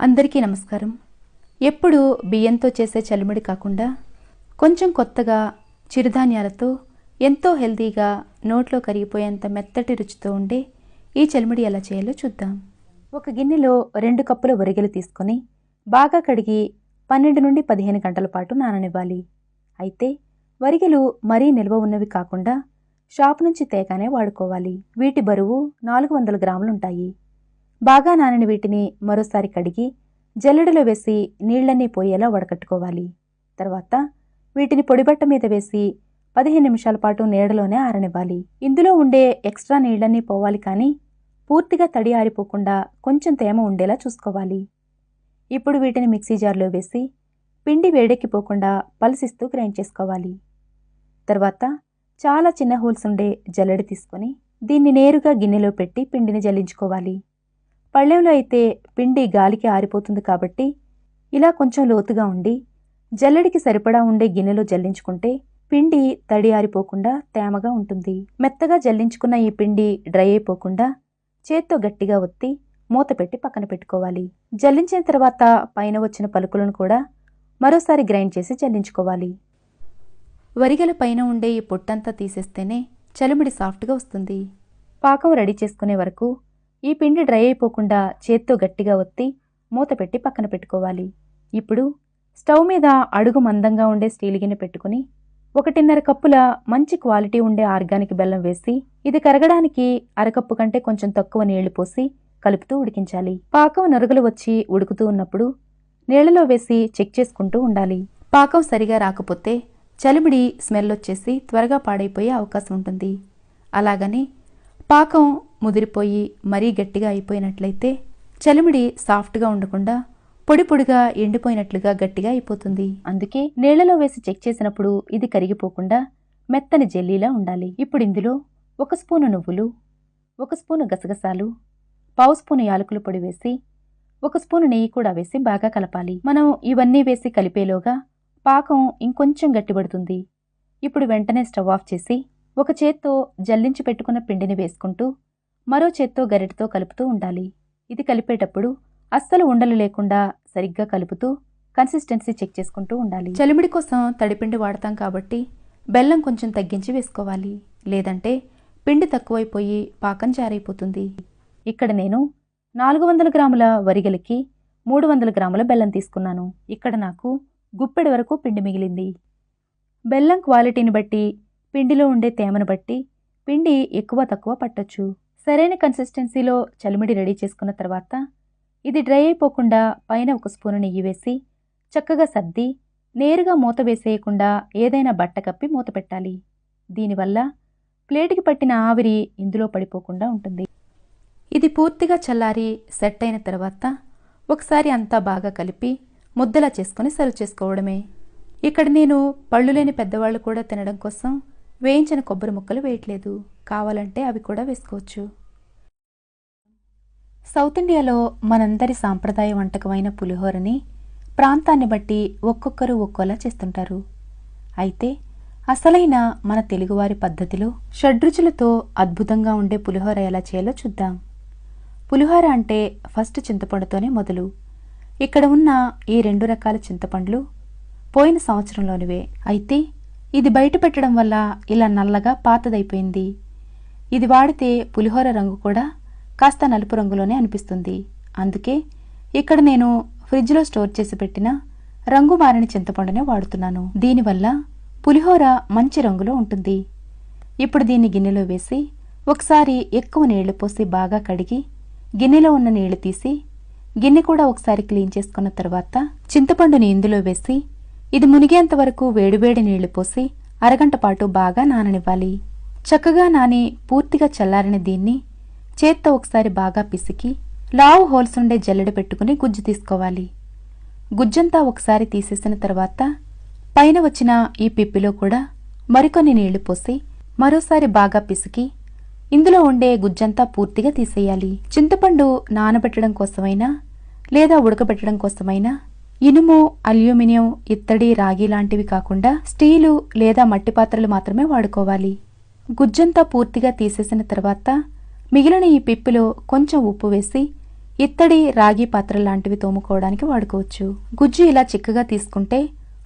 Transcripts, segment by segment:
అందరికీ నమస్కారం. ఎప్పుడు బియ్యంతో చేసే చలిమిడి కాకుండా కొంచెం కొత్తగా చిరుధాన్యాలతో ఎంతో హెల్తీగా నోట్లో కరిగిపోయేంత మెత్తటి రుచితో ఉండే ఈ చలిమిడి ఎలా చేయాలో చూద్దాం. ఒక గిన్నెలో రెండు కప్పుల వరిగెలు తీసుకొని బాగా కడిగి పన్నెండు నుండి పదిహేను గంటల పాటు నాననివ్వాలి. అయితే వరిగెలు మరీ నిల్వ ఉన్నవి కాకుండా షాప్ నుంచి తేగానే వాడుకోవాలి. వీటి బరువు నాలుగు వందల గ్రాములు ఉంటాయి బాగా నానిన వీటిని మరోసారి కడిగి జల్లెడలో వేసి నీళ్ళన్నీ పోయేలా వడకట్టుకోవాలి. తర్వాత వీటిని పొడిబట్ట మీద వేసి పదిహేను నిమిషాల పాటు నీడలోనే ఆరనివ్వాలి. ఇందులో ఉండే ఎక్స్ట్రా నీళ్ళన్నీ పోవాలి కానీ పూర్తిగా తడి ఆరిపోకుండా కొంచెం తేమ ఉండేలా చూసుకోవాలి. ఇప్పుడు వీటిని మిక్సీ జార్లో వేసి పిండి వేడెక్కిపోకుండా పలసిస్తూ గ్రైండ్ చేసుకోవాలి. తర్వాత చాలా చిన్న హోల్స్ ఉండే జల్లెడ తీసుకొని దీన్ని నేరుగా గిన్నెలో పెట్టి పిండిని జల్లించుకోవాలి. పళ్ళెంలో అయితే పిండి గాలికి ఆరిపోతుంది కాబట్టి ఇలా కొంచెం లోతుగా ఉండి జల్లడికి సరిపడా ఉండే గిన్నెలో జల్లించుకుంటే పిండి తడి ఆరిపోకుండా తేమగా ఉంటుంది. మెత్తగా జల్లించుకున్న ఈ పిండి డ్రై అయిపోకుండా చేత్తో గట్టిగా ఒత్తి మూత పెట్టి పక్కన పెట్టుకోవాలి. జల్లించిన తర్వాత పైన వచ్చిన పలుకులను కూడా మరోసారి గ్రైండ్ చేసి జల్లించుకోవాలి. వరిగల పైన ఉండే ఈ పొట్టంతా తీసేస్తేనే చలిమిడి సాఫ్ట్గా వస్తుంది. పాకం రెడీ చేసుకునే వరకు ఈ పిండి డ్రై అయిపోకుండా చేత్తో గట్టిగా ఒత్తి మూత పెట్టి పక్కన పెట్టుకోవాలి. ఇప్పుడు స్టవ్ మీద అడుగు మందంగా ఉండే స్టీల్ గిన్నె పెట్టుకుని ఒకటిన్నర కప్పుల మంచి క్వాలిటీ ఉండే ఆర్గానిక్ బెల్లం వేసి ఇది కరగడానికి అరకప్పు కంటే కొంచెం తక్కువ నీళ్ళు పోసి కలుపుతూ ఉడికించాలి. పాకం నరుగులు వచ్చి ఉడుకుతూ ఉన్నప్పుడు నీళ్ళలో వేసి చెక్ చేసుకుంటూ ఉండాలి. పాకం సరిగా రాకపోతే చలిమిడి స్మెల్ వచ్చేసి త్వరగా పాడైపోయే అవకాశం ఉంటుంది. అలాగని పాకం ముదిరిపోయి మరీ గట్టిగా అయిపోయినట్లయితే చలిమిడి సాఫ్ట్గా ఉండకుండా పొడి పొడిగా ఎండిపోయినట్లుగా గట్టిగా అయిపోతుంది. అందుకే నీళ్ళలో వేసి చెక్ చేసినప్పుడు ఇది కరిగిపోకుండా మెత్తని జెల్లీలా ఉండాలి. ఇప్పుడు ఇందులో ఒక స్పూను నువ్వులు ఒక స్పూను గసగసాలు పావు స్పూను యాలకుల పొడి వేసి ఒక స్పూను నెయ్యి కూడా వేసి బాగా కలపాలి. మనం ఇవన్నీ వేసి కలిపేలోగా పాకం ఇంకొంచెం గట్టిపడుతుంది. ఇప్పుడు వెంటనే స్టవ్ ఆఫ్ చేసి ఒక చేత్తో జల్లించి పెట్టుకున్న పిండిని వేసుకుంటూ మరో చేత్తో గరిటతో కలుపుతూ ఉండాలి. ఇది కలిపేటప్పుడు అస్సలు ఉండలు లేకుండా సరిగ్గా కలుపుతూ కన్సిస్టెన్సీ చెక్ చేసుకుంటూ ఉండాలి. చలిమిడి కోసం తడిపిండి వాడతాం కాబట్టి బెల్లం కొంచెం తగ్గించి వేసుకోవాలి. లేదంటే పిండి తక్కువైపోయి పాకం జారైపోతుంది. ఇక్కడ నేను నాలుగు వందల గ్రాముల వరిగలికి మూడు వందల గ్రాముల బెల్లం తీసుకున్నాను. ఇక్కడ నాకు గుప్పెడి వరకు పిండి మిగిలింది. బెల్లం క్వాలిటీని బట్టి పిండిలో ఉండే తేమను బట్టి పిండి ఎక్కువ తక్కువ పట్టొచ్చు. సరైన కన్సిస్టెన్సీలో చలిమిడి రెడీ చేసుకున్న తర్వాత ఇది డ్రై అయిపోకుండా పైన ఒక స్పూను నెయ్యి వేసి చక్కగా సర్ది నేరుగా మూత వేసేయకుండా ఏదైనా బట్ట కప్పి మూత పెట్టాలి. దీనివల్ల ప్లేటుకి పట్టిన ఆవిరి ఇందులో పడిపోకుండా ఉంటుంది. ఇది పూర్తిగా చల్లారి సెట్ అయిన తర్వాత ఒకసారి అంతా బాగా కలిపి ముద్దలా చేసుకొని సర్వ్ చేసుకోవడమే. ఇక్కడ నేను పళ్ళు లేని పెద్దవాళ్ళు కూడా తినడం కోసం వేయించిన కొబ్బరి ముక్కలు వేయట్లేదు. కావాలంటే అవి కూడా వేసుకోవచ్చు. సౌత్ ఇండియాలో మనందరి సాంప్రదాయ వంటకమైన పులిహోరని ప్రాంతాన్ని బట్టి ఒక్కొక్కరు ఒక్కోలా చేస్తుంటారు. అయితే అసలైన మన తెలుగువారి పద్ధతిలో షడ్రుచులతో అద్భుతంగా ఉండే పులిహోర ఎలా చేయాలో చూద్దాం. పులిహోర అంటే ఫస్ట్ చింతపండుతోనే మొదలు. ఇక్కడ ఉన్న ఈ రెండు రకాల చింతపండ్లు పోయిన సంవత్సరంలోనివే. అయితే ఇది బయట పెట్టడం వల్ల ఇలా నల్లగా పాతదైపోయింది. ఇది వాడితే పులిహోర రంగు కూడా కాస్త నలుపు రంగులోనే అనిపిస్తుంది. అందుకే ఇక్కడ నేను ఫ్రిడ్జ్లో స్టోర్ చేసి పెట్టిన రంగు మారిన చింతపండునే వాడుతున్నాను. దీనివల్ల పులిహోర మంచి రంగులో ఉంటుంది. ఇప్పుడు దీన్ని గిన్నెలో వేసి ఒకసారి ఎక్కువ నీళ్ళు పోసి బాగా కడిగి గిన్నెలో ఉన్న నీళ్ళు తీసి గిన్నె కూడా ఒకసారి క్లీన్ చేసుకున్న తర్వాత చింతపండుని ఇందులో వేసి ఇది మునిగేంత వరకు వేడివేడి నీళ్ళు పోసి అరగంట పాటు బాగా నాననివ్వాలి. చక్కగా నాని పూర్తిగా చల్లారిన దీన్ని చేత్తో ఒకసారి బాగా పిసికి లావు హోల్స్ ఉండే జల్లెడ పెట్టుకుని గుజ్జు తీసుకోవాలి. గుజ్జంతా ఒకసారి తీసేసిన తర్వాత పైన వచ్చిన ఈ పిప్పిలో కూడా మరికొన్ని నీళ్ళు పోసి మరోసారి బాగా పిసికి ఇందులో ఉండే గుజ్జంతా పూర్తిగా తీసేయాలి. చింతపండు నానబెట్టడం కోసమైనా లేదా ఉడకబెట్టడం కోసమైనా ఇనుము అల్యూమినియం ఇత్తడి రాగి లాంటివి కాకుండా స్టీలు లేదా మట్టి పాత్రలు మాత్రమే వాడుకోవాలి. గుజ్జంతా పూర్తిగా తీసేసిన తర్వాత మిగిలిన ఈ పిప్పిలో కొంచెం ఉప్పు వేసి ఇత్తడి రాగి పాత్ర లాంటివి తోముకోవడానికి వాడుకోవచ్చు. గుజ్జు ఇలా చిక్కగా తీసుకుంటే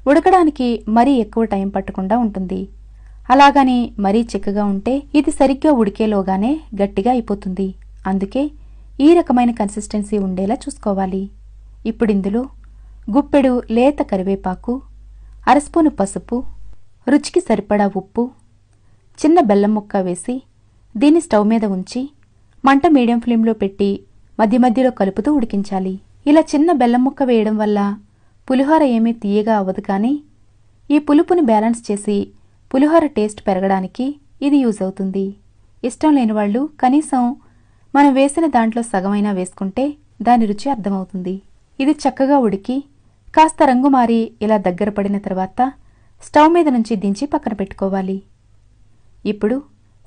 ఉడకడానికి మరీ ఎక్కువ టైం పట్టకుండా ఉంటుంది. అలాగని మరీ చిక్కగా ఉంటే ఇది సరిగ్గా ఉడికేలోగానే గట్టిగా అయిపోతుంది. అందుకే ఈ రకమైన కన్సిస్టెన్సీ ఉండేలా చూసుకోవాలి. ఇప్పుడు ఇందులో గుప్పెడు లేత కరివేపాకు అరస్పూను పసుపు రుచికి సరిపడా ఉప్పు చిన్న బెల్లం ముక్క వేసి దీన్ని స్టవ్ మీద ఉంచి మంట మీడియం ఫ్లేమ్లో పెట్టి మధ్య మధ్యలో కలుపుతూ ఉడికించాలి. ఇలా చిన్న బెల్లం ముక్క వేయడం వల్ల పులిహోర ఏమీ తీయగా అవ్వదు కానీ ఈ పులుపుని బ్యాలెన్స్ చేసి పులిహోర టేస్ట్ పెరగడానికి ఇది యూజ్ అవుతుంది. ఇష్టం లేని వాళ్ళు కనీసం మనం వేసిన దాంట్లో సగమైనా వేసుకుంటే దాని రుచి అర్థమవుతుంది. ఇది చక్కగా ఉడికి కాస్త రంగు మారి ఇలా దగ్గర పడిన తర్వాత స్టవ్ మీద నుంచి దించి పక్కన పెట్టుకోవాలి. ఇప్పుడు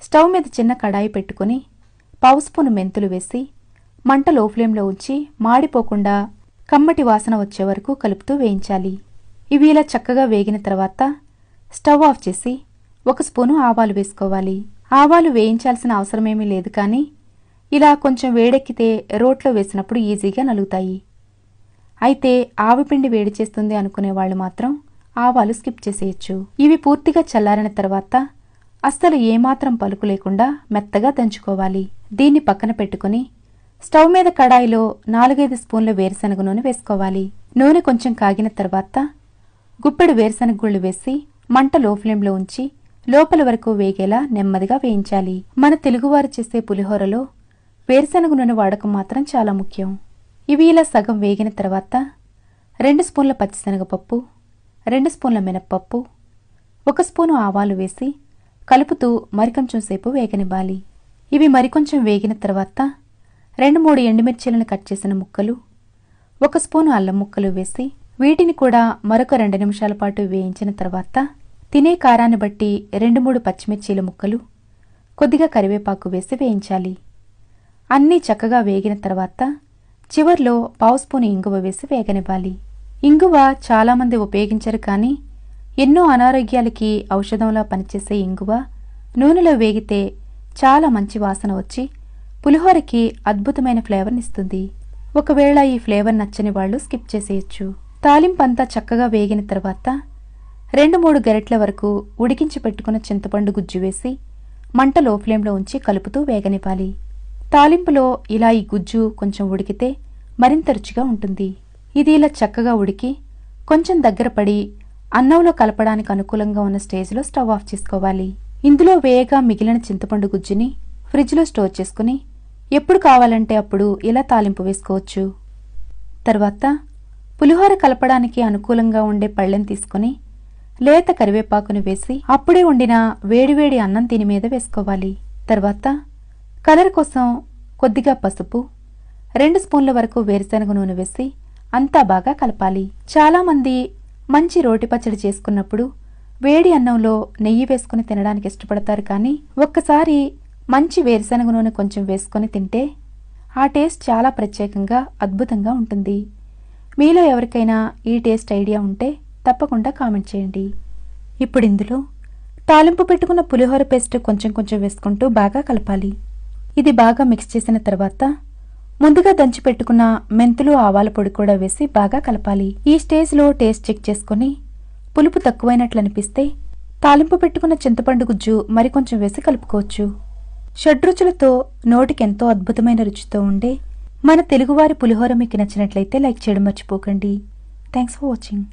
స్టవ్ మీద చిన్న కడాయి పెట్టుకొని పావు స్పూను మెంతులు వేసి మంట లో ఫ్లేమ్లో ఉంచి మాడిపోకుండా కమ్మటి వాసన వచ్చే వరకు కలుపుతూ వేయించాలి. ఇవి ఇలా చక్కగా వేగిన తర్వాత స్టవ్ ఆఫ్ చేసి ఒక స్పూను ఆవాలు వేసుకోవాలి. ఆవాలు వేయించాల్సిన అవసరమేమీ లేదు కానీ ఇలా కొంచెం వేడెక్కితే రోట్లో వేసినప్పుడు ఈజీగా నలుగుతాయి. అయితే ఆవిపిండి వేడి చేస్తుంది అనుకునే వాళ్ళు మాత్రం ఆవాలు స్కిప్ చేసేయచ్చు. ఇవి పూర్తిగా చల్లారిన తర్వాత అస్సలు ఏమాత్రం పలుకు లేకుండా మెత్తగా దంచుకోవాలి. దీన్ని పక్కన పెట్టుకుని స్టవ్ మీద కడాయిలో నాలుగైదు స్పూన్ల వేరుశనగ నూనె వేసుకోవాలి. నూనె కొంచెం కాగిన తర్వాత గుప్పెడు వేరుశనగ గుళ్ళు వేసి మంట లో ఫ్లేమ్లో ఉంచి లోపల వరకు వేగేలా నెమ్మదిగా వేయించాలి. మన తెలుగువారు చేసే పులిహోరలో వేరుశనగ నూనె వాడకం మాత్రం చాలా ముఖ్యం. ఇవి ఇలా సగం వేగిన తర్వాత రెండు స్పూన్ల పచ్చిశనగపప్పు రెండు స్పూన్ల మినప్పప్పు ఒక స్పూను ఆవాలు వేసి కలుపుతూ మరికొంచెం సేపు వేగనివ్వాలి. ఇవి మరికొంచెం వేగిన తర్వాత రెండు మూడు ఎండుమిర్చీలను కట్ చేసిన ముక్కలు ఒక స్పూను అల్లం ముక్కలు వేసి వీటిని కూడా మరొక రెండు నిమిషాల పాటు వేయించిన తర్వాత తినే కారాన్ని బట్టి రెండు మూడు పచ్చిమిర్చీల ముక్కలు కొద్దిగా కరివేపాకు వేసి వేయించాలి. అన్నీ చక్కగా వేగిన తర్వాత చివర్లో పావు స్పూను ఇంగువ వేసి వేగనివ్వాలి. ఇంగువ చాలామంది ఉపయోగించరు కానీ ఎన్నో అనారోగ్యాలకి ఔషధంలా పనిచేసే ఇంగువ నూనెలో వేగితే చాలా మంచి వాసన వచ్చి పులిహోరకి అద్భుతమైన ఫ్లేవర్నిస్తుంది ఒకవేళ ఈ ఫ్లేవర్ నచ్చని వాళ్ళు స్కిప్ చేసేయచ్చు. తాలింపంతా చక్కగా వేగిన తర్వాత రెండు మూడు గరిటెల వరకు ఉడికించి పెట్టుకున్న చింతపండు గుజ్జు వేసి మంట లో ఫ్లేమ్లో ఉంచి కలుపుతూ వేగనివ్వాలి. తాలింపులో ఇలా ఈ గుజ్జు కొంచెం ఉడికితే మరింత రుచిగా ఉంటుంది. ఇది ఇలా చక్కగా ఉడికి కొంచెం దగ్గర పడి అన్నంలో కలపడానికి అనుకూలంగా ఉన్న స్టేజ్లో స్టవ్ ఆఫ్ చేసుకోవాలి. ఇందులో వేయగా మిగిలిన చింతపండు గుజ్జుని ఫ్రిడ్జ్లో స్టోర్ చేసుకుని ఎప్పుడు కావాలంటే అప్పుడు ఇలా తాలింపు వేసుకోవచ్చు. తర్వాత పులిహోర కలపడానికి అనుకూలంగా ఉండే పళ్ళెం తీసుకుని లేత కరివేపాకుని వేసి అప్పుడే వండిన వేడివేడి అన్నం దీని మీద వేసుకోవాలి. తర్వాత కలర్ కోసం కొద్దిగా పసుపు రెండు స్పూన్ల వరకు వేరుశనగ నూనె వేసి అంతా బాగా కలపాలి. చాలామంది మంచి రోటి పచ్చడి చేసుకున్నప్పుడు వేడి అన్నంలో నెయ్యి వేసుకుని తినడానికి ఇష్టపడతారు కానీ ఒక్కసారి మంచి వేరుశనగ నూనె కొంచెం వేసుకొని తింటే ఆ టేస్ట్ చాలా ప్రత్యేకంగా అద్భుతంగా ఉంటుంది. మీలో ఎవరికైనా ఈ టేస్ట్ ఐడియా ఉంటే తప్పకుండా కామెంట్ చేయండి. ఇప్పుడు ఇందులో తాలింపు పెట్టుకున్న పులిహోర పేస్ట్ కొంచెం కొంచెం వేసుకుంటూ బాగా కలపాలి. ఇది బాగా మిక్స్ చేసిన తర్వాత ముందుగా దంచి పెట్టుకున్న మెంతులు ఆవాల పొడి కూడా వేసి బాగా కలపాలి. ఈ స్టేజ్లో టేస్ట్ చెక్ చేసుకొని పులుపు తక్కువైనట్లు అనిపిస్తే తాలింపు పెట్టుకున్న చింతపండు గుజ్జు మరికొంచెం వేసి కలుపుకోవచ్చు. షడ్రుచులతో నోటికెంతో అద్భుతమైన రుచితో ఉండే మన తెలుగువారి పులిహోర మీకు నచ్చినట్లయితే లైక్ చేయడం మర్చిపోకండి. Thanks for watching